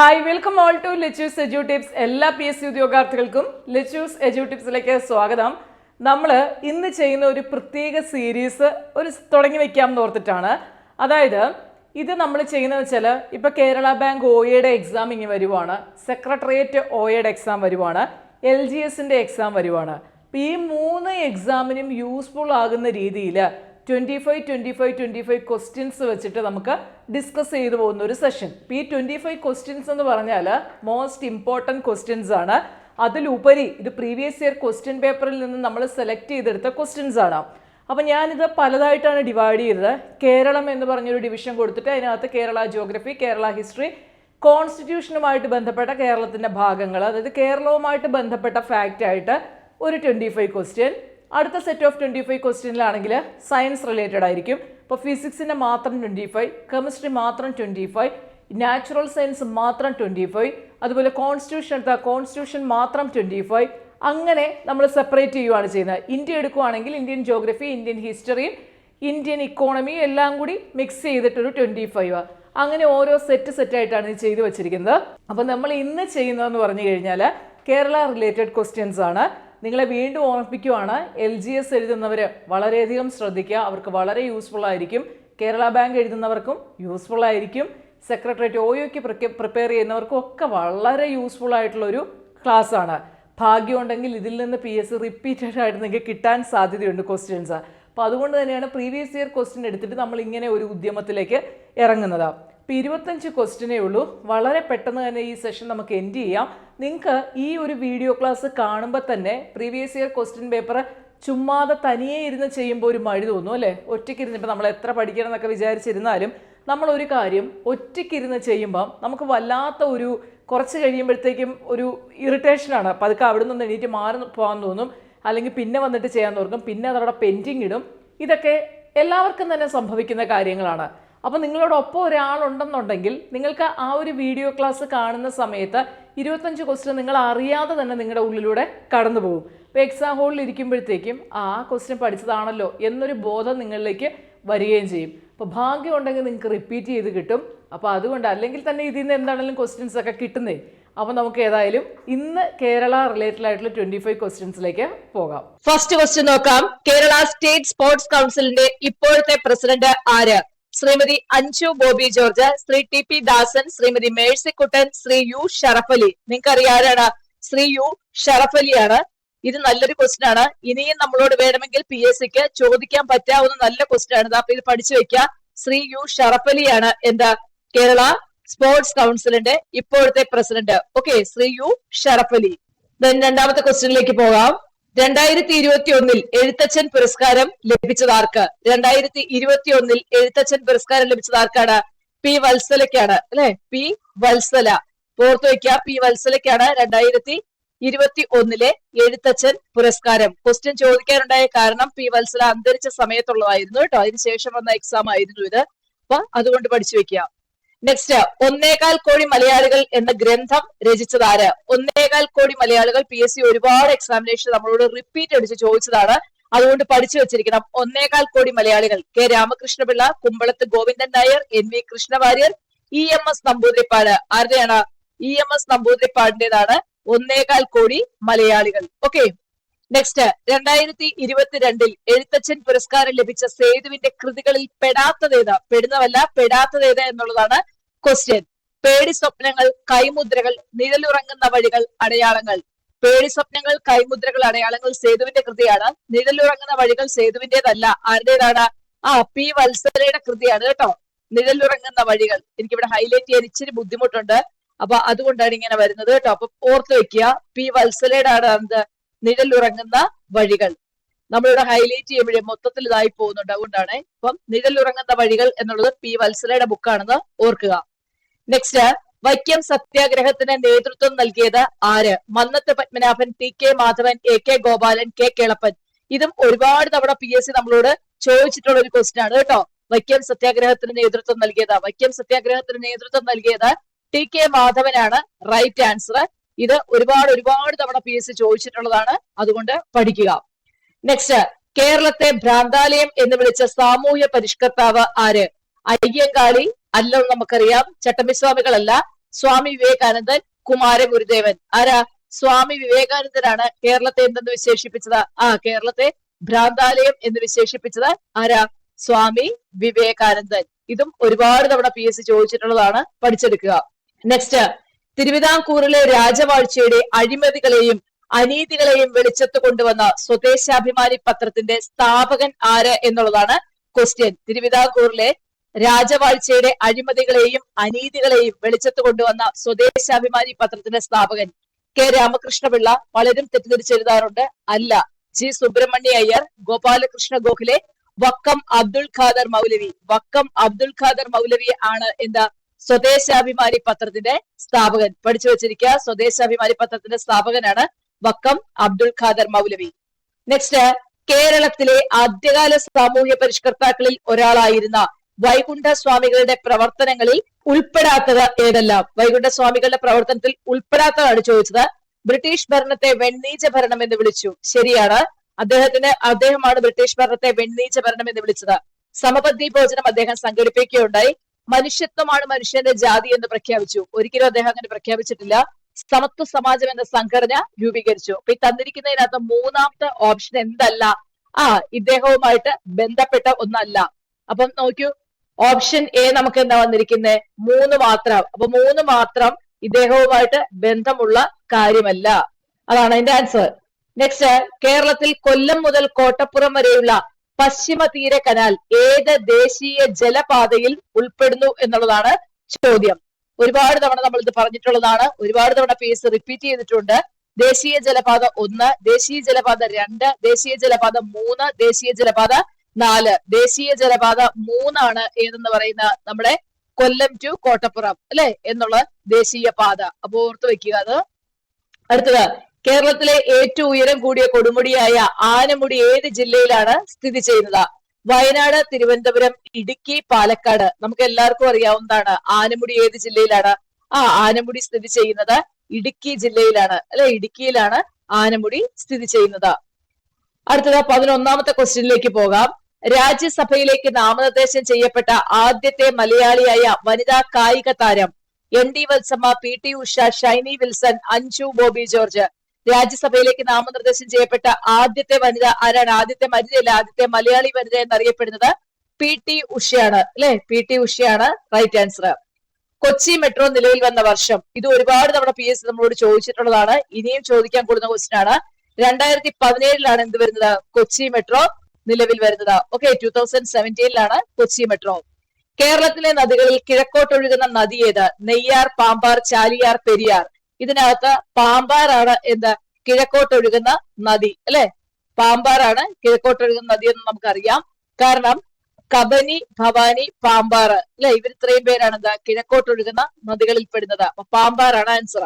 Hi welcome all to Lechus edu tips എല്ലാ P S C ഉദ്യോഗാർത്ഥികൾക്കും Lechus edu ടിപ്സിലേക്ക് സ്വാഗതം. നമ്മൾ ഇന്ന് ചെയ്യുന്ന ഒരു പ്രത്യേക സീരീസ് ഒരു തുടങ്ങി വെക്കാം ഓർത്തിട്ടാണ്. അതായത് ഇത് നമ്മൾ ചെയ്യുന്നത് വെച്ചാൽ ഇപ്പോൾ കേരള ബാങ്ക് ഒ എയുടെ എക്സാം ഇനി വരുവാണ്. സെക്രട്ടേറിയറ്റ് എയുടെ എക്സാം വരുവാണ്. എൽ ജി എസിന്റെ എക്സാം വരുവാണ്. അപ്പോൾ ഈ മൂന്ന് എക്സാമിനും യൂസ്ഫുൾ ആകുന്ന രീതിയിൽ twenty five twenty five twenty five questions വെച്ചിട്ട് നമുക്ക് ഡിസ്കസ് ചെയ്തു പോകുന്ന ഒരു സെഷൻ ഈ ട്വന്റി ഫൈവ് ക്വസ്റ്റ്യൻസ് എന്ന് പറഞ്ഞാൽ മോസ്റ്റ് ഇമ്പോർട്ടന്റ് ക്വസ്റ്റ്യൻസ് ആണ്. അതിലുപരി ഇത് പ്രീവിയസ് ഇയർ ക്വസ്റ്റ്യൻ പേപ്പറിൽ നിന്ന് നമ്മൾ സെലക്ട് ചെയ്തെടുത്ത ക്വസ്റ്റ്യൻസ് ആണ്. അപ്പോൾ ഞാനിത് പലതായിട്ടാണ് ഡിവൈഡ് ചെയ്തത്. കേരളം എന്ന് പറഞ്ഞൊരു ഡിവിഷൻ കൊടുത്തിട്ട് അതിനകത്ത് കേരള ജിയോഗ്രഫി കേരള ഹിസ്റ്ററി കോൺസ്റ്റിറ്റ്യൂഷനുമായിട്ട് ബന്ധപ്പെട്ട കേരളത്തിന്റെ ഭാഗങ്ങൾ അതായത് കേരളവുമായിട്ട് ബന്ധപ്പെട്ട ഫാക്റ്റായിട്ട് ഒരു ട്വന്റി ഫൈവ് ക്വസ്റ്റ്യൻ അടുത്ത സെറ്റ് ഓഫ് ട്വന്റി ഫൈവ് ക്വസ്റ്റ്യനിലാണെങ്കിൽ സയൻസ് റിലേറ്റഡ് ആയിരിക്കും. ഇപ്പോൾ ഫിസിക്സിന്റെ മാത്രം ട്വന്റി ഫൈവ് കെമിസ്ട്രി മാത്രം ട്വന്റി ഫൈവ് നാച്ചുറൽ സയൻസ് മാത്രം ട്വന്റി ഫൈവ് അതുപോലെ കോൺസ്റ്റിറ്റ്യൂഷൻ എടുത്താൽ കോൺസ്റ്റിറ്റ്യൂഷൻ മാത്രം ട്വന്റി ഫൈവ് അങ്ങനെ നമ്മൾ സെപ്പറേറ്റ് ചെയ്യുകയാണ് ചെയ്യുന്നത്. ഇന്ത്യ എടുക്കുകയാണെങ്കിൽ ഇന്ത്യൻ ജോഗ്രഫി ഇന്ത്യൻ ഹിസ്റ്ററിയും ഇന്ത്യൻ ഇക്കോണമി എല്ലാം കൂടി മിക്സ് ചെയ്തിട്ടൊരു ട്വന്റി ഫൈവ് അങ്ങനെ ഓരോ സെറ്റ് സെറ്റായിട്ടാണ് ഇത് ചെയ്തു വെച്ചിരിക്കുന്നത്. അപ്പോൾ നമ്മൾ ഇന്ന് ചെയ്യുന്നതെന്ന് പറഞ്ഞു കഴിഞ്ഞാൽ കേരള റിലേറ്റഡ് ക്വസ്റ്റ്യൻസ് ആണ്. നിങ്ങളെ വീണ്ടും ഓർമ്മിപ്പിക്കുവാണ് എൽ ജി എസ് എഴുതുന്നവർ വളരെയധികം ശ്രദ്ധിക്കുക. അവർക്ക് വളരെ യൂസ്ഫുൾ ആയിരിക്കും. കേരള ബാങ്ക് എഴുതുന്നവർക്കും യൂസ്ഫുൾ ആയിരിക്കും. സെക്രട്ടേറിയറ്റ് ഒയോയ്ക്ക് പ്രിപ്പയർ ചെയ്യുന്നവർക്കും ഒക്കെ വളരെ യൂസ്ഫുൾ ആയിട്ടുള്ളൊരു ക്ലാസ് ആണ്. ഭാഗ്യം ഉണ്ടെങ്കിൽ ഇതിൽ നിന്ന് പി എസ് സി റിപ്പീറ്റഡ് ആയിട്ട് നിങ്ങൾക്ക് കിട്ടാൻ സാധ്യതയുണ്ട് ക്വസ്റ്റ്യൻസ് അപ്പോൾ അതുകൊണ്ട് തന്നെയാണ് പ്രീവിയസ് ഇയർ ക്വസ്റ്റ്യൻ എടുത്തിട്ട് നമ്മൾ ഇങ്ങനെ ഒരു ഉദ്യമത്തിലേക്ക് ഇറങ്ങുന്നത്. അപ്പോൾ ഇരുപത്തഞ്ച് ക്വസ്റ്റിനേ ഉള്ളൂ. വളരെ പെട്ടെന്ന് തന്നെ ഈ സെഷൻ നമുക്ക് എൻഡ് ചെയ്യാം. നിങ്ങൾക്ക് ഈ ഒരു വീഡിയോ ക്ലാസ് കാണുമ്പോൾ തന്നെ പ്രീവിയസ് ഇയർ ക്വസ്റ്റ്യൻ പേപ്പർ ചുമ്മാതെ തനിയെ ഇരുന്ന് ചെയ്യുമ്പോൾ ഒരു മഴ തോന്നും അല്ലേ? ഒറ്റയ്ക്ക് ഇപ്പം നമ്മൾ എത്ര പഠിക്കണം എന്നൊക്കെ വിചാരിച്ചിരുന്നാലും നമ്മളൊരു കാര്യം ഒറ്റയ്ക്കിരുന്ന് ചെയ്യുമ്പം നമുക്ക് വല്ലാത്ത ഒരു കുറച്ച് കഴിയുമ്പോഴത്തേക്കും ഒരു ഇറിറ്റേഷനാണ് പതുക്കെ അവിടെ നിന്ന് എണീറ്റ് മാറി പോകാൻ തോന്നും. അല്ലെങ്കിൽ പിന്നെ വന്നിട്ട് ചെയ്യാൻ തോന്നും. പിന്നെ അതവിടെ പെൻഡിങ് ഇടും. ഇതൊക്കെ എല്ലാവർക്കും തന്നെ സംഭവിക്കുന്ന കാര്യങ്ങളാണ്. അപ്പോൾ നിങ്ങളോടൊപ്പം ഒരാളുണ്ടെന്നുണ്ടെങ്കിൽ നിങ്ങൾക്ക് ആ ഒരു വീഡിയോ ക്ലാസ് കാണുന്ന സമയത്ത് ഇരുപത്തഞ്ച് ക്വസ്റ്റ്യൻ നിങ്ങൾ അറിയാതെ തന്നെ നിങ്ങളുടെ ഉള്ളിലൂടെ കടന്നു പോകും. ഇപ്പോൾ എക്സാം ഹോളിൽ ഇരിക്കുമ്പോഴത്തേക്കും ആ ക്വസ്റ്റ്യൻ പഠിച്ചതാണല്ലോ എന്നൊരു ബോധം നിങ്ങളിലേക്ക് വരികയും ചെയ്യും. അപ്പോൾ ഭാഗ്യം ഉണ്ടെങ്കിൽ നിങ്ങൾക്ക് റിപ്പീറ്റ് ചെയ്ത് കിട്ടും. അപ്പോൾ അതുകൊണ്ട് അല്ലെങ്കിൽ തന്നെ ഇതിൽ നിന്ന് എന്താണെങ്കിലും ക്വസ്റ്റ്യൻസ് ഒക്കെ കിട്ടുന്നേ. അപ്പോൾ നമുക്ക് ഏതായാലും ഇന്ന് കേരള റിലേറ്റഡ് ആയിട്ടുള്ള ട്വന്റി ഫൈവ് ക്വസ്റ്റ്യൻസിലേക്ക് പോകാം. ഫസ്റ്റ് ക്വസ്റ്റ്യൻ നോക്കാം. കേരള സ്റ്റേറ്റ് സ്പോർട്സ് കൗൺസിലിന്റെ ഇപ്പോഴത്തെ പ്രസിഡന്റ് ആര്? Shrimati Anju Bobby George Shri T P Dasan Shrimati Mercykuttan Shri U Sharafali. നിങ്ങൾക്ക് ആരാണ്? ശ്രീ യു ഷറഫലിയാണ്. ഇത് നല്ലൊരു ക്വസ്റ്റ്യൻ ആണ്. ഇനിയും നമ്മളോട് വേണമെങ്കിൽ പി എസ് സിക്ക് ചോദിക്കാൻ പറ്റാവുന്ന നല്ല ക്വസ്റ്റ്യൻ ആണ്. അപ്പൊ ഇത് പഠിച്ചു വെക്കുക ശ്രീ യു ഷറഫലിയാണ്. എന്താ? കേരള സ്പോർട്സ് കൗൺസിലിന്റെ ഇപ്പോഴത്തെ president. Okay Shri U Sharafali. Then രണ്ടാമത്തെ ക്വസ്റ്റ്യനിലേക്ക് പോകാം. രണ്ടായിരത്തി ഇരുപത്തി ഒന്നിൽ എഴുത്തച്ഛൻ പുരസ്കാരം ലഭിച്ചത് ആർക്ക് രണ്ടായിരത്തി ഇരുപത്തി ഒന്നിൽ എഴുത്തച്ഛൻ പുരസ്കാരം ലഭിച്ചത് ആർക്കാണ് പി വത്സലയ്ക്കാണ്. അല്ലെ? പി വത്സല. ഓർത്തു വയ്ക്കുക പി വത്സലയ്ക്കാണ് രണ്ടായിരത്തി ഇരുപത്തി ഒന്നിലെ എഴുത്തച്ഛൻ പുരസ്കാരം. ക്വസ്റ്റ്യൻ ചോദിക്കാനുണ്ടായ കാരണം പി വത്സല അന്തരിച്ച സമയത്തുള്ളതായിരുന്നു കേട്ടോ. അതിനുശേഷം വന്ന എക്സാം ആയിരുന്നു ഇത്. അപ്പൊ അതുകൊണ്ട് പഠിച്ചു വെക്കുക നെക്സ്റ്റ് ഒന്നേകാൽ കോടി മലയാളികൾ എന്ന ഗ്രന്ഥം രചിച്ചത് ആര്? ഒന്നേകാൽ കോടി മലയാളികൾ പി എസ് സി ഒരുപാട് എക്സാമിനേഷൻ നമ്മളോട് റിപ്പീറ്റ് അടിച്ച് ചോദിച്ചതാണ്. അതുകൊണ്ട് പഠിച്ചു വെച്ചിരിക്കണം. ഒന്നേകാൽ കോടി മലയാളികൾ. K Ramakrishna Pillai Kumbalath Govindan Nair N V Krishna Variyar E M S Namboothiripad. ആരുടെയാണ്? E M S നമ്പൂതിരിപ്പാടിന്റേതാണ്. ഒന്നേകാൽ കോടി മലയാളികൾ. ഓക്കെ നെക്സ്റ്റ് രണ്ടായിരത്തി ഇരുപത്തിരണ്ടിൽ എഴുത്തച്ഛൻ പുരസ്കാരം ലഭിച്ച സേതുവിന്റെ കൃതികളിൽ പെടാത്തതേത് പെടുന്നവല്ല പെടാത്തതേത് എന്നുള്ളതാണ് ക്വസ്റ്റ്യൻ പേടി സ്വപ്നങ്ങൾ കൈമുദ്രകൾ നിഴലുറങ്ങുന്ന വഴികൾ അടയാളങ്ങൾ. പേടി സ്വപ്നങ്ങൾ കൈമുദ്രകൾ അടയാളങ്ങൾ സേതുവിന്റെ കൃതിയാണ്. നിഴലുറങ്ങുന്ന വഴികൾ സേതുവിന്റേതല്ല. ആരുടേതാണ്? ആ പി വത്സരയുടെ കൃതിയാണ് കേട്ടോ. നിഴലുറങ്ങുന്ന വഴികൾ. എനിക്കിവിടെ ഹൈലൈറ്റ് ചെയ്യാൻ ഇച്ചിരി ബുദ്ധിമുട്ടുണ്ട്. അപ്പൊ അതുകൊണ്ടാണ് ഇങ്ങനെ വരുന്നത് കേട്ടോ. അപ്പൊ ഓർത്ത് വെക്കുക. പി വത്സലയുടെ ആണ് നിഴലുറങ്ങുന്ന വഴികൾ. നമ്മളിവിടെ ഹൈലൈറ്റ് ചെയ്യുമ്പോഴേ മൊത്തത്തിൽ ഇതായി പോകുന്നുണ്ട്. അതുകൊണ്ടാണ് ഇപ്പം നിഴലുറങ്ങുന്ന വഴികൾ എന്നുള്ളത് പി വത്സലയുടെ ബുക്കാണെന്ന് ഓർക്കുക. നെക്സ്റ്റ് വൈക്കം സത്യാഗ്രഹത്തിന് നേതൃത്വം നൽകിയത് ആര്? Mannathu Padmanabhan T K Madhavan A K Gopalan K Kelappan. ഇതും ഒരുപാട് തവണ പി എസ് സി നമ്മളോട് ചോദിച്ചിട്ടുള്ള ഒരു ക്വസ്റ്റ്യൻ ആണ് കേട്ടോ. വൈക്കം സത്യാഗ്രഹത്തിന് നേതൃത്വം നൽകിയത്. വൈക്കം സത്യാഗ്രഹത്തിന് നേതൃത്വം നൽകിയത് ടി കെ മാധവനാണ്. റൈറ്റ് ആൻസർ ഇത് ഒരുപാട് ഒരുപാട് തവണ പി എസ് സി ചോദിച്ചിട്ടുള്ളതാണ്. അതുകൊണ്ട് പഠിക്കുക. നെക്സ്റ്റ് കേരളത്തെ ഭ്രാന്താലയം എന്ന് വിളിച്ച സാമൂഹ്യ പരിഷ്കർത്താവ് ആര്? അയ്യങ്കാളി അല്ലെന്ന് നമുക്കറിയാം. ചട്ടമ്പിസ്വാമികളല്ല. സ്വാമി വിവേകാനന്ദൻ കുമാര ഗുരുദേവൻ. ആരാ? സ്വാമി വിവേകാനന്ദനാണ് കേരളത്തെ എന്തെന്ന് വിശേഷിപ്പിച്ചത്? ആ കേരളത്തെ ഭ്രാന്താലയം എന്ന് വിശേഷിപ്പിച്ചത് ആരാ? സ്വാമി വിവേകാനന്ദൻ. ഇതും ഒരുപാട് തവണ പി എസ് സി ചോദിച്ചിട്ടുള്ളതാണ്. പഠിച്ചെടുക്കുക. നെക്സ്റ്റ് തിരുവിതാംകൂറിലെ രാജവാഴ്ചയുടെ അഴിമതികളെയും അനീതികളെയും വെളിച്ചത്ത് കൊണ്ടുവന്ന സ്വദേശാഭിമാനി പത്രത്തിന്റെ സ്ഥാപകൻ ആര് എന്നുള്ളതാണ് ക്വസ്റ്റ്യൻ തിരുവിതാംകൂറിലെ രാജവാഴ്ചയുടെ അഴിമതികളെയും അനീതികളെയും വെളിച്ചത്ത് കൊണ്ടുവന്ന സ്വദേശാഭിമാനി പത്രത്തിന്റെ സ്ഥാപകൻ കെ രാമകൃഷ്ണപിള്ള പലരും തെറ്റിദ്ധരിച്ചെഴുതാറുണ്ട് അല്ല ജി സുബ്രഹ്മണ്യ അയ്യർ ഗോപാലകൃഷ്ണ ഗോഖലെ വക്കം അബ്ദുൾ ഖാദർ മൗലവി. വക്കം അബ്ദുൾ ഖാദർ മൗലവി ആണ് എന്താ സ്വദേശാഭിമാനി പത്രത്തിന്റെ സ്ഥാപകൻ. പഠിച്ചു വെച്ചിരിക്കുക സ്വദേശാഭിമാനി പത്രത്തിന്റെ സ്ഥാപകനാണ് വക്കം അബ്ദുൾ ഖാദർ മൗലവി. നെക്സ്റ്റ് കേരളത്തിലെ ആദ്യകാല സാമൂഹ്യ പരിഷ്കർത്താക്കളിൽ ഒരാളായിരുന്ന വൈകുണ്ഠ സ്വാമികളുടെ പ്രവർത്തനങ്ങളിൽ ഉൾപ്പെടാത്തത് ഏതെല്ലാം? വൈകുണ്ഠ സ്വാമികളുടെ പ്രവർത്തനത്തിൽ ഉൾപ്പെടാത്തതാണ് ചോദിച്ചത്. ബ്രിട്ടീഷ് ഭരണത്തെ വെണ്ണീച്ച ഭരണം എന്ന് വിളിച്ചു. ശരിയാണ്. അദ്ദേഹത്തിന് അദ്ദേഹമാണ് ബ്രിട്ടീഷ് ഭരണത്തെ വെണ്ണീച്ച ഭരണം എന്ന് വിളിച്ചത്. സമപദ്ധി ഭോജനം അദ്ദേഹം സംഘടിപ്പിക്കുകയുണ്ടായി. മനുഷ്യത്വമാണ് മനുഷ്യന്റെ ജാതി എന്ന് പ്രഖ്യാപിച്ചു. ഒരിക്കലും അദ്ദേഹം അങ്ങനെ പ്രഖ്യാപിച്ചിട്ടില്ല. സമത്വ സമാജം എന്ന സംഘടന രൂപീകരിച്ചു. അപ്പൊ ഈ തന്നിരിക്കുന്നതിനകത്ത് മൂന്നാമത്തെ ഓപ്ഷൻ എന്തല്ല? ആ ഇദ്ദേഹവുമായിട്ട് ബന്ധപ്പെട്ട ഒന്നല്ല. അപ്പം നോക്കൂ ഓപ്ഷൻ എ നമുക്ക് എന്താ വന്നിരിക്കുന്നത് മൂന്ന് മാത്രം. അപ്പൊ മൂന്ന് മാത്രം ഇദ്ദേഹവുമായിട്ട് ബന്ധമുള്ള കാര്യമല്ല. അതാണ് അതിന്റെ ആൻസർ നെക്സ്റ്റ് കേരളത്തിൽ കൊല്ലം മുതൽ കോട്ടപ്പുറം വരെയുള്ള പശ്ചിമ തീര കനാൽ ഏത് ദേശീയ ജലപാതയിൽ ഉൾപ്പെടുന്നു എന്നുള്ളതാണ് ചോദ്യം. ഒരുപാട് തവണ നമ്മൾ ഇത് പറഞ്ഞിട്ടുള്ളതാണ്. ഒരുപാട് തവണ പേസ് റിപ്പീറ്റ് ചെയ്തിട്ടുണ്ട്. ദേശീയ ജലപാത ഒന്ന് ദേശീയ ജലപാത രണ്ട് ദേശീയ ജലപാത മൂന്ന് ദേശീയ ജലപാത നാല്. ദേശീയ ജലപാത മൂന്നാണ് ഏതെന്ന് പറയുന്ന നമ്മുടെ കൊല്ലം ടു കോട്ടപ്പുറം അല്ലെ? എന്നുള്ള ദേശീയ പാത. അപ്പൊ ഓർത്തു വെക്കുക അത്. അടുത്തത് കേരളത്തിലെ ഏറ്റവും ഉയരം കൂടിയ കൊടുമുടിയായ ആനമുടി ഏത് ജില്ലയിലാണ് സ്ഥിതി ചെയ്യുന്നത്? വയനാട് തിരുവനന്തപുരം ഇടുക്കി പാലക്കാട്. നമുക്ക് എല്ലാവർക്കും അറിയാവുന്നതാണ് ആനമുടി ഏത് ജില്ലയിലാണ്. ആ ആനമുടി സ്ഥിതി ചെയ്യുന്നത് ഇടുക്കി ജില്ലയിലാണ്. അല്ലെ? ഇടുക്കിയിലാണ് ആനമുടി സ്ഥിതി ചെയ്യുന്നത്. അടുത്തത് പതിനൊന്നാമത്തെ ക്വസ്റ്റ്യനിലേക്ക് പോകാം. രാജ്യസഭയിലേക്ക് നാമനിർദ്ദേശം ചെയ്യപ്പെട്ട ആദ്യത്തെ മലയാളിയായ വനിതാ കായിക താരം N D Valsamma P T Usha Shiny Wilson Anju Bobby George. രാജ്യസഭയിലേക്ക് നാമനിർദ്ദേശം ചെയ്യപ്പെട്ട ആദ്യത്തെ വനിത ആരാണ്? ആദ്യത്തെ വനിതയല്ല ആദ്യത്തെ മലയാളി വനിത എന്നറിയപ്പെടുന്നത് പി ടി ഉഷയാണ്. അല്ലെ? പി ടി ഉഷയാണ് റൈറ്റ് ആൻസർ കൊച്ചി മെട്രോ നിലവിൽ വന്ന വർഷം. ഇത് ഒരുപാട് തവണ പി എസ് നമ്മളോട് ചോദിച്ചിട്ടുള്ളതാണ്. ഇനിയും ചോദിക്കാൻ കൂടുന്ന ക്വസ്റ്റ്യൻ ആണ്. രണ്ടായിരത്തി പതിനേഴിലാണ് എന്ത് വരുന്നത്? കൊച്ചി മെട്രോ നിലവിൽ വരുന്നത്. ഓക്കെ ടൂ തൗസൻഡ് സെവന്റീനിലാണ് കൊച്ചി മെട്രോ. കേരളത്തിലെ നദികളിൽ കിഴക്കോട്ടൊഴുകുന്ന നദി ഏത്? നെയ്യാർ പാമ്പാർ ചാലിയാർ പെരിയാർ. ഇതിനകത്ത് പാമ്പാറാണ് എന്ത്? കിഴക്കോട്ടൊഴുകുന്ന നദി അല്ലെ? പാമ്പാറാണ് കിഴക്കോട്ടൊഴുകുന്ന നദി എന്ന് നമുക്കറിയാം. കാരണം കബനി ഭവാനി പാമ്പാറ് അല്ലെ? ഇവർ ഇത്രയും പേരാണ് എന്താ? കിഴക്കോട്ടൊഴുകുന്ന നദികളിൽ പെടുന്നത്. അപ്പൊ പാമ്പാറാണ് ആൻസർ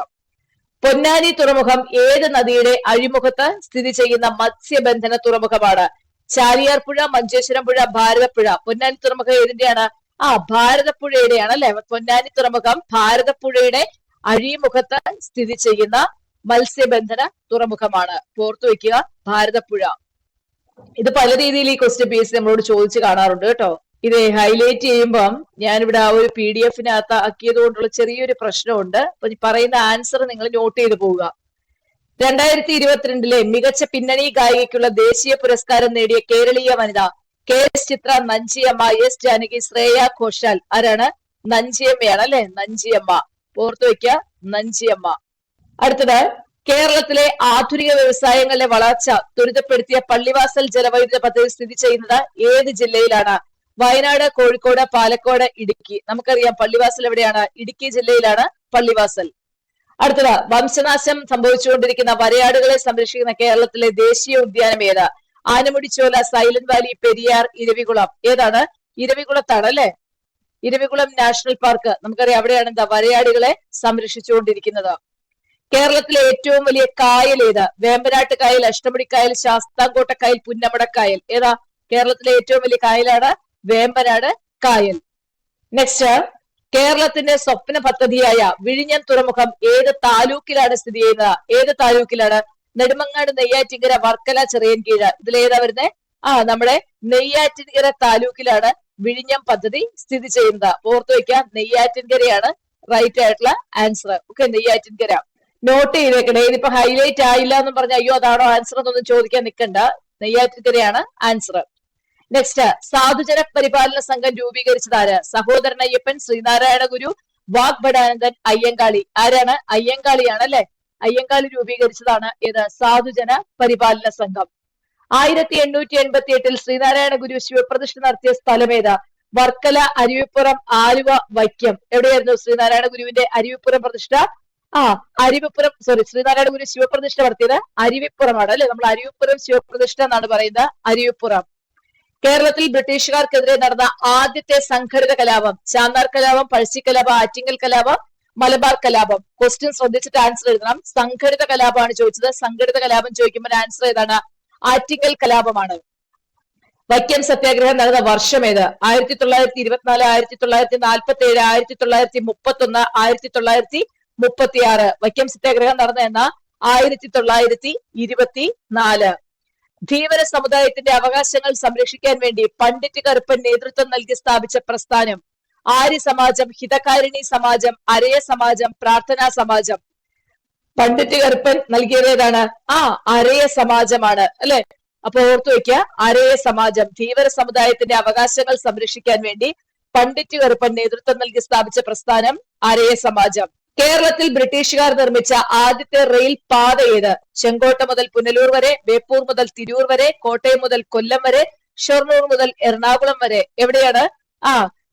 പൊന്നാനി തുറമുഖം ഏത് നദിയുടെ അഴിമുഖത്ത് സ്ഥിതി ചെയ്യുന്ന മത്സ്യബന്ധന തുറമുഖമാണ്? ചാലിയാർപ്പുഴ മഞ്ചേശ്വരം പുഴ ഭാരതപ്പുഴ. പൊന്നാനി തുറമുഖം ഏതിന്റെയാണ്? ആ ഭാരതപ്പുഴയുടെയാണ് അല്ലെ? പൊന്നാനി തുറമുഖം ഭാരതപ്പുഴയുടെ അഴിമുഖത്ത് സ്ഥിതി ചെയ്യുന്ന മത്സ്യബന്ധന തുറമുഖമാണ്. ഓർത്തു വെക്കുക ഭാരതപ്പുഴ. ഇത് പല രീതിയിൽ ഈ ക്വസ്റ്റ്യൻ എസ് നമ്മളോട് ചോദിച്ചു കാണാറുണ്ട് കേട്ടോ. ഇത് ഹൈലൈറ്റ് ചെയ്യുമ്പം ഞാനിവിടെ ആ ഒരു പി ഡി എഫിനകത്ത് ആക്കിയത് കൊണ്ടുള്ള ചെറിയൊരു പ്രശ്നമുണ്ട്. അപ്പൊ പറയുന്ന ആൻസർ നിങ്ങൾ നോട്ട് ചെയ്ത് പോവുക. രണ്ടായിരത്തി ഇരുപത്തിരണ്ടിലെ മികച്ച പിന്നണി ഗായികയ്ക്കുള്ള ദേശീയ പുരസ്കാരം നേടിയ കേരളീയ വനിത K S Chithra Nanjiyamma S Janaki Shreya Ghoshal. ആരാണ്? നഞ്ചിയമ്മയാണ് അല്ലെ? നഞ്ചിയമ്മ. ഓർത്തു വെക്ക നഞ്ചിയമ്മ. അടുത്തത് കേരളത്തിലെ ആധുനിക വ്യവസായങ്ങളുടെ വളർച്ച ത്വരിതപ്പെടുത്തിയ പള്ളിവാസൽ ജലവൈദ്യുത പദ്ധതി സ്ഥിതി ചെയ്യുന്നത് ഏത് ജില്ലയിലാണ്? വയനാട് കോഴിക്കോട് പാലക്കാട് ഇടുക്കി. നമുക്കറിയാം പള്ളിവാസൽ എവിടെയാണ്? ഇടുക്കി ജില്ലയിലാണ് പള്ളിവാസൽ. അടുത്തത് വംശനാശം സംഭവിച്ചുകൊണ്ടിരിക്കുന്ന വരയാടുകളെ സംരക്ഷിക്കുന്ന കേരളത്തിലെ ദേശീയ ഉദ്യാനം ഏത്? Anamudichola silent valley Periyar Eravikulam. ഏതാണ്? ഇരവികുളത്താണ് അല്ലെ? Eravikulam national park. നമുക്കറിയാം അവിടെയാണ് എന്താ വരയാടികളെ സംരക്ഷിച്ചുകൊണ്ടിരിക്കുന്നത്. കേരളത്തിലെ ഏറ്റവും വലിയ കായൽ ഏത്? വേമ്പനാട്ട് കായൽ അഷ്ടമുടി കായൽ ശാസ്താംകോട്ട കായൽ പുന്നമടക്കായൽ ഏതാ? കേരളത്തിലെ ഏറ്റവും വലിയ കായലാണ് വേമ്പനാട് കായൽ. നെക്സ്റ്റ് കേരളത്തിന്റെ സ്വപ്ന പദ്ധതിയായ വിഴിഞ്ഞം തുറമുഖം ഏത് താലൂക്കിലാണ് സ്ഥിതി ചെയ്യുന്നത്? ഏത് താലൂക്കിലാണ്? നെടുമങ്ങാട് നെയ്യാറ്റിങ്കര വർക്കല ചെറിയൻ ചെറിയൻകീഴ്. ഇതിലേതാ വരുന്നത് ആ നമ്മുടെ നെയ്യാറ്റിൻകര താലൂക്കിലാണ് വിഴിഞ്ഞം പദ്ധതി സ്ഥിതി ചെയ്യുന്നത്. ഓർത്തു വെക്കാം നെയ്യാറ്റിൻകരയാണ് റൈറ്റ് ആയിട്ടുള്ള ആൻസർ ഓക്കെ നെയ്യാറ്റിൻകര. നോട്ട് ചെയ്തേക്കണേ ഇതിപ്പോ ഹൈലൈറ്റ് ആയില്ല എന്ന് പറഞ്ഞ അയ്യോ അതാണോ ആൻസർ എന്നൊന്നും ചോദിക്കാൻ നിൽക്കണ്ട നെയ്യാറ്റിൻകരയാണ് ആൻസർ നെക്സ്റ്റ് സാധുജന പരിപാലന സംഘം രൂപീകരിച്ചതാര് സഹോദരൻ അയ്യപ്പൻ ശ്രീനാരായണ ഗുരു വാഗ്ഭടാനന്ദൻ അയ്യങ്കാളി. ആരാണ്? അയ്യങ്കാളിയാണ് അല്ലെ? അയ്യങ്കാളി രൂപീകരിച്ചതാണ്. ഏത്? സാധുജന പരിപാലന സംഘം. ആയിരത്തി എണ്ണൂറ്റി എൺപത്തി എട്ടിൽ ശ്രീനാരായണ ഗുരു ശിവപ്രതിഷ്ഠ നടത്തിയ സ്ഥലമേത? വർക്കല അരുവിപ്പുറം ആലുവ വൈക്കം. എവിടെയായിരുന്നു ശ്രീനാരായണ ഗുരുവിന്റെ അരുവിപ്പുറം പ്രതിഷ്ഠ? ആ അരുവിപ്പുറം സോറി ശ്രീനാരായണ ഗുരു ശിവപ്രതിഷ്ഠ നടത്തിയത് അരുവിപ്പുറമാണ് അല്ലെ? നമ്മൾ അരുവിപ്പുറം ശിവപ്രതിഷ്ഠ എന്നാണ് പറയുന്നത് അരുവിപ്പുറം. കേരളത്തിൽ ബ്രിട്ടീഷുകാർക്കെതിരെ നടന്ന ആദ്യത്തെ സംഘടിത കലാപം ചാന്നാർ കലാപം പഴശ്ശി കലാപം ആറ്റിങ്ങൽ കലാപം മലബാർ കലാപം. ക്വസ്റ്റ്യൻ ശ്രദ്ധിച്ചിട്ട് ആൻസർ എഴുതണം. സംഘടിത കലാപമാണ് ചോദിച്ചത്. സംഘടിത കലാപം ചോദിക്കുമ്പോൾ ആൻസർ ഏതാണ്? ആറ്റിങ്ങൽ കലാപമാണ്. വൈക്കം സത്യാഗ്രഹം നടന്ന വർഷം ഏത്? ആയിരത്തി തൊള്ളായിരത്തി ഇരുപത്തിനാല് ആയിരത്തി തൊള്ളായിരത്തി നാൽപ്പത്തി ഏഴ് ആയിരത്തി തൊള്ളായിരത്തി മുപ്പത്തി ഒന്ന് ആയിരത്തി തൊള്ളായിരത്തി മുപ്പത്തി ആറ് വൈക്കം സത്യാഗ്രഹം നടന്ന എന്ന? ആയിരത്തി തൊള്ളായിരത്തി ഇരുപത്തി നാല് ധീവര സമുദായത്തിന്റെ അവകാശങ്ങൾ സംരക്ഷിക്കാൻ വേണ്ടി പണ്ഡിറ്റ് കറുപ്പൻ നേതൃത്വം നൽകി സ്ഥാപിച്ച പ്രസ്ഥാനം. ആര്യ സമാജം ഹിതകാരിണി സമാജം അരയ സമാജം പ്രാർത്ഥനാ സമാജം. പണ്ഡിറ്റ് കറുപ്പൻ നൽകിയത് ഏതാണ് ആ അരയ സമാജമാണ് അല്ലെ? അപ്പൊ ഓർത്തു വെക്കുക അരയ സമാജം ധീവര സമുദായത്തിന്റെ അവകാശങ്ങൾ സംരക്ഷിക്കാൻ വേണ്ടി പണ്ഡിറ്റ് കറുപ്പൻ നേതൃത്വം നൽകി സ്ഥാപിച്ച പ്രസ്ഥാനം അരയ സമാജം. കേരളത്തിൽ ബ്രിട്ടീഷുകാർ നിർമ്മിച്ച ആദ്യത്തെ റെയിൽ പാത ഏത്? ചെങ്കോട്ട മുതൽ പുനലൂർ വരെ ബേപ്പൂർ മുതൽ തിരൂർ വരെ കോട്ടയം മുതൽ കൊല്ലം വരെ ഷൊർണൂർ മുതൽ എറണാകുളം വരെ. എവിടെയാണ്? ആ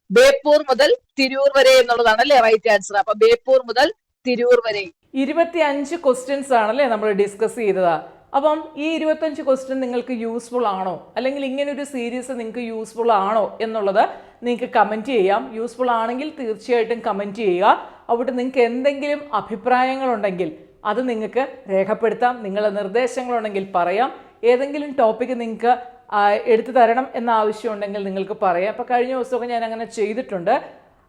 ബേപ്പൂർ മുതൽ തിരൂർ വരെ എന്നുള്ളതാണ് അല്ലെ? റൈറ്റ് ആൻസർ അപ്പൊ ബേപ്പൂർ മുതൽ തിരൂർ വരെ. ഇരുപത്തി അഞ്ച് ക്വസ്റ്റ്യൻസ് ആണല്ലേ നമ്മൾ ഡിസ്കസ് ചെയ്തത്. അപ്പം ഈ ഇരുപത്തഞ്ച് ക്വസ്റ്റ്യൻ നിങ്ങൾക്ക് യൂസ്ഫുൾ ആണോ? അല്ലെങ്കിൽ ഇങ്ങനൊരു സീരീസ് നിങ്ങൾക്ക് യൂസ്ഫുൾ ആണോ എന്നുള്ളത് നിങ്ങൾക്ക് കമന്റ് ചെയ്യാം. യൂസ്ഫുൾ ആണെങ്കിൽ തീർച്ചയായിട്ടും കമന്റ് ചെയ്യുക. അവിടെ നിങ്ങൾക്ക് എന്തെങ്കിലും അഭിപ്രായങ്ങളുണ്ടെങ്കിൽ അത് നിങ്ങൾക്ക് രേഖപ്പെടുത്താം. നിങ്ങളുടെ നിർദ്ദേശങ്ങളുണ്ടെങ്കിൽ പറയാം. ഏതെങ്കിലും ടോപ്പിക്ക് നിങ്ങൾക്ക് എടുത്തു തരണം എന്ന ആവശ്യമുണ്ടെങ്കിൽ നിങ്ങൾക്ക് പറയാം. അപ്പോൾ കഴിഞ്ഞ ദിവസമൊക്കെ ഞാൻ അങ്ങനെ ചെയ്തിട്ടുണ്ട്.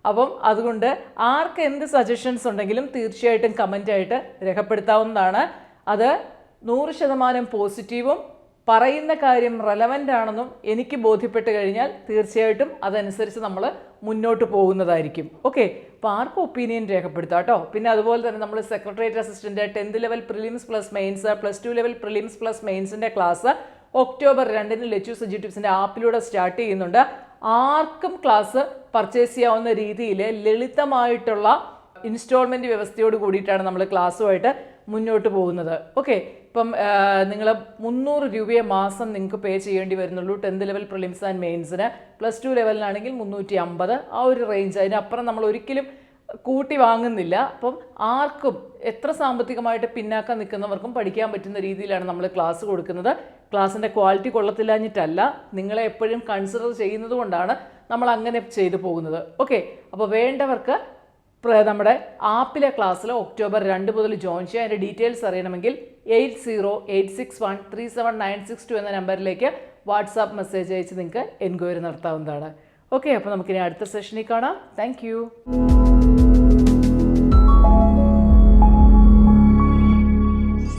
അപ്പം അതുകൊണ്ട് ആർക്ക് എന്ത് സജഷൻസ് ഉണ്ടെങ്കിലും തീർച്ചയായിട്ടും കമന്റായിട്ട് രേഖപ്പെടുത്താവുന്നതാണ്. അത് നൂറ് ശതമാനം പോസിറ്റീവും പറയുന്ന കാര്യം റെലവന്റ് ആണെന്നും എനിക്ക് ബോധ്യപ്പെട്ട് കഴിഞ്ഞാൽ തീർച്ചയായിട്ടും അതനുസരിച്ച് നമ്മൾ മുന്നോട്ട് പോകുന്നതായിരിക്കും. ഓക്കെ അപ്പോൾ ആർക്കും ഒപ്പീനിയൻ രേഖപ്പെടുത്താം കേട്ടോ പിന്നെ അതുപോലെ തന്നെ നമ്മൾ secretariat assistant tenth level prelims plus mains plus two level prelims plus മെയിൻസിന്റെ class October രണ്ടിന് ലെച്ചു സജീറ്റിവ്സിന്റെ ആപ്പിലൂടെ സ്റ്റാർട്ട് ചെയ്യുന്നുണ്ട്. ആർക്കും ക്ലാസ് പർച്ചേസ് ചെയ്യാവുന്ന രീതിയിൽ ലളിതമായിട്ടുള്ള ഇൻസ്റ്റാൾമെന്റ് വ്യവസ്ഥയോട് കൂടിയിട്ടാണ് നമ്മൾ ക്ലാസ്സുമായിട്ട് മുന്നോട്ട് പോകുന്നത്. ഓക്കെ ഇപ്പം നിങ്ങൾ മുന്നൂറ് രൂപയെ മാസം നിങ്ങൾക്ക് പേ ചെയ്യേണ്ടി വരുന്നുള്ളൂ. ടെൻത്ത് ലെവൽ പ്രിലിംസ് ആൻഡ് മെയിൻസിന് പ്ലസ് ടു ലെവലിനാണെങ്കിൽ മുന്നൂറ്റി അമ്പത് ആ ഒരു റേഞ്ച് അതിനപ്പുറം നമ്മൾ ഒരിക്കലും കൂട്ടി വാങ്ങുന്നില്ല. അപ്പം ആർക്കും എത്ര സാമ്പത്തികമായിട്ട് പിന്നാക്കം നിൽക്കുന്നവർക്കും പഠിക്കാൻ പറ്റുന്ന രീതിയിലാണ് നമ്മൾ ക്ലാസ് കൊടുക്കുന്നത്. ക്ലാസ്സിന്റെ ക്വാളിറ്റി കൊള്ളത്തില്ലാഞ്ഞിട്ടല്ല നിങ്ങളെ എപ്പോഴും കൺസിഡർ ചെയ്യുന്നത് കൊണ്ടാണ് നമ്മൾ അങ്ങനെ ചെയ്തു പോകുന്നത്. ഓക്കെ അപ്പോൾ വേണ്ടവർക്ക് നമ്മുടെ ആപ്പിലെ ക്ലാസ്സിൽ ഒക്ടോബർ രണ്ട് മുതൽ ജോയിൻ ചെയ്യാൻ അതിന്റെ ഡീറ്റെയിൽസ് അറിയണമെങ്കിൽ eight zero eight six one three seven nine six two എന്ന നമ്പറിലേക്ക് വാട്സാപ്പ് മെസ്സേജ് അയച്ച് നിങ്ങൾക്ക് എൻക്വയറി നടത്താവുന്നതാണ്. ഓക്കെ അപ്പോൾ നമുക്കിനി അടുത്ത സെഷനിൽ കാണാം. താങ്ക്